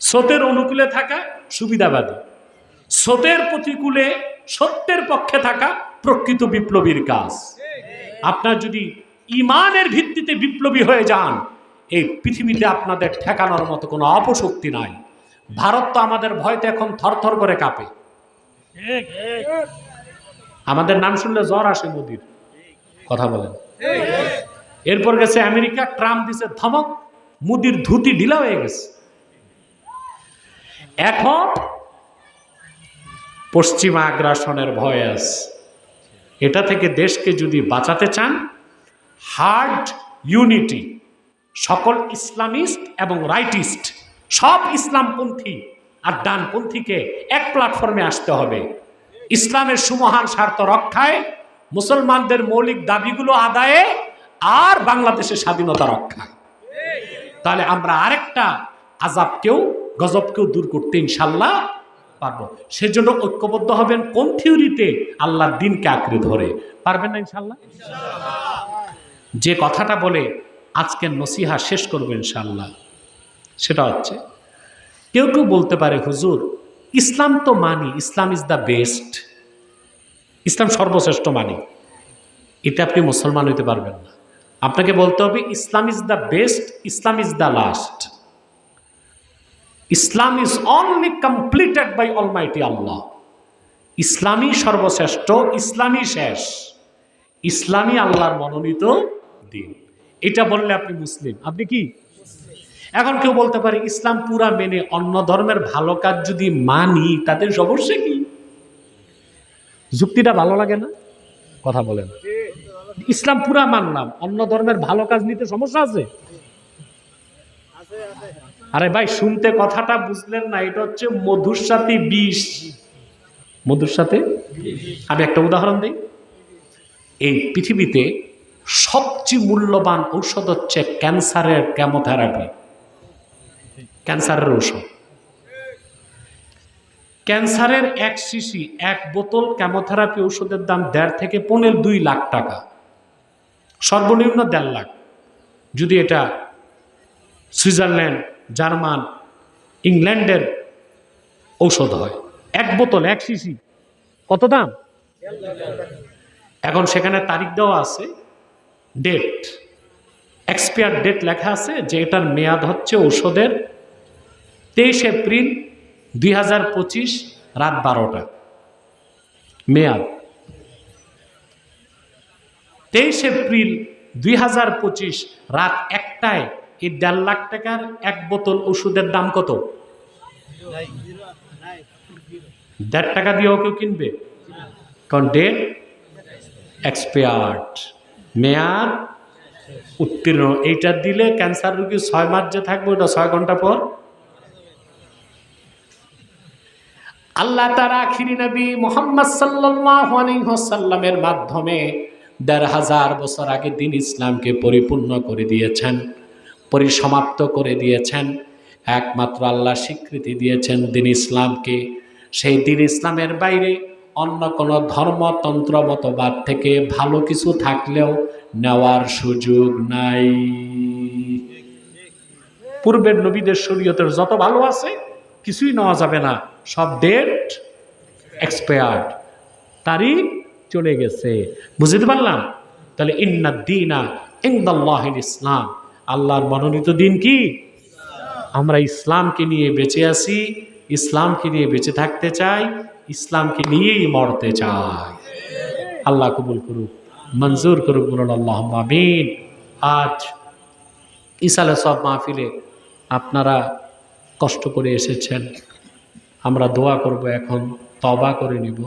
স্রোতের অনুকূলে থাকা সুবিধাবাদী। স্রোতের প্রতিকূলে সত্যের পক্ষে থাকা প্রকৃত বিপ্লবীর কাজ। আপনার যদি ইমানের ভিত্তিতে বিপ্লবী হয়ে যান, এই পৃথিবীতে আপনাদের ঠেকানোর মতো কোনো অপশক্তি নাই। ভারত তো আমাদের ভয়তে এখন থরথর করে কাঁপে। আমাদের নাম শুনলে জ্বর আসে মোদির। কথা বলেন। এরপর গেছে আমেরিকা, ট্রাম্প দিছে ধমক, মুদির ধুতি ঢিলা হয়ে গেছে। এখন পশ্চিমা আগ্রাসনের ভয় আছে। এটা থেকে দেশকে যদি বাঁচাতে চান হার্ড ইউনিটি সকল ইসলামিস্ট এবং রাইটিস্ট সব ইসলামপন্থী আর ডানপন্থীকে এক প্ল্যাটফর্মে আসতে হবে। ইসলামের সুমহান স্বার্থ রক্ষায় মুসলমানদের মৌলিক দাবিগুলো আদায়ে আর বাংলাদেশের স্বাধীনতা রক্ষায়। তাহলে আমরা আরেকটা আজাবকেও গজবকেও দূর করতে ইনশাল্লাহ পারব। সেজন্য ঐক্যবদ্ধ হবেন, কোন থিওরিতে আল্লাহর দিনকে আঁকড়ে ধরে? পারবেন না ইনশাল্লাহ? যে কথাটা বলে আজকের নসিহা শেষ করব ইনশাল্লাহ, সেটা হচ্ছে, কেউ কেউ বলতে পারে, হুজুর, ইসলাম তো মানি, Islam is the best. Islam সর্বশ্রেষ্ঠ মানি। এটা আপনি মুসলমান হইতে পারবেন না। আপনাকে বলতে হবে, Islam is the best, Islam is the last. Islam is only completed by almighty Allah ইসলামই সর্বশ্রেষ্ঠ, ইসলামই শেষ, ইসলামই আল্লাহর মনোনীত দিন। এটা বললে আপনি মুসলিম। আপনি কি? এখন কেউ বলতে পারে, ইসলাম পুরা মেনে অন্য ধর্মের ভালো কাজ যদি মানি তাদের সমস্যা কি? যুক্তিটা ভালো লাগে না? কথা বলেন। ইসলাম পুরা মানলাম, অন্য ধর্মের ভালো কাজ নিতে সমস্যা আছে। আরে ভাই, শুনতে কথাটা বুঝলেন না, এটা হচ্ছে মধুর সাথে বিষ। মধুর সাথে আমি একটা উদাহরণ দিই। এই পৃথিবীতে সবচেয়ে মূল্যবান ঔষধ হচ্ছে ক্যান্সারের ক্যামোথেরাপি ক্যান্সারের ঔষধ। ক্যান্সারের এক শিশি এক বোতল ক্যামোথেরাপি ঔষধের দাম দেড় থেকে পনেরো দুই লাখ টাকা। সর্বনিম্ন দেড় লাখ। যদি এটা সুইজারল্যান্ড জার্মান, ইংল্যান্ডের ঔষধ হয়। এক বোতল, এক শিশি কত দাম? এখন সেখানে তারিখ দেওয়া আছে ডেট এক্সপায়ার ডেট লেখা আছে যে এটার মেয়াদ হচ্ছে ঔষধের তেইশ এপ্রিল দুই হাজার পঁচিশ রাত বারোটা। মেয়াদ। তেইশ এপ্রিল দুই হাজার পঁচিশ রাত একটায় এই দেড় লাখ টাকার এক বোতল ওষুধের দাম কত? দেড় টাকা দিয়েও কেউ কিনবে? কারণ ডেট এক্সপায়ার্ড মেয়াদ উত্তীর্ণ। এইটা দিলে ক্যান্সার রোগী ছয় মাস যে থাকবে ওটা ছয় ঘণ্টা পর। আল্লাহ তার আখিরি নবী মোহাম্মদ সাল্লামের মাধ্যমে দেড় হাজার বছর আগে দিন ইসলামকে পরিপূর্ণ করে দিয়েছেন। পরিসমাপ্ত করে দিয়েছেন। একমাত্র আল্লাহ স্বীকৃতি দিয়েছেন দিন ইসলামকে। সেই দিন ইসলামের বাইরে অন্য কোনো ধর্মতন্ত্র মতবাদ থেকে ভালো কিছু থাকলেও নেওয়ার সুযোগ নাই। পূর্বের নবীদের শরীয়তের যত ভালো আছে, কিছুই নেওয়া যাবে না। সব ডেট এক্সপায়ার্ড তারিখ চলে গেছে। বুঝতে পারলাম? তাহলে ইন্না দিনা ইন্দাল্লাহ ইসলাম। আল্লাহর মনোনীত দিন কি? আমরা ইসলামকে নিয়ে বেঁচে আছি, ইসলামকে নিয়ে বেঁচে থাকতে চাই, ইসলামকে নিয়েই মরতে চাই। আল্লাহ কবুল করুক, মঞ্জুর করুক, বলুন আল্লাহ মামিন আজ ইসালে সব মাহফিলে আপনারা কষ্ট করে এসেছেন। আমরা দোয়া করব এখন তবা করে নিব।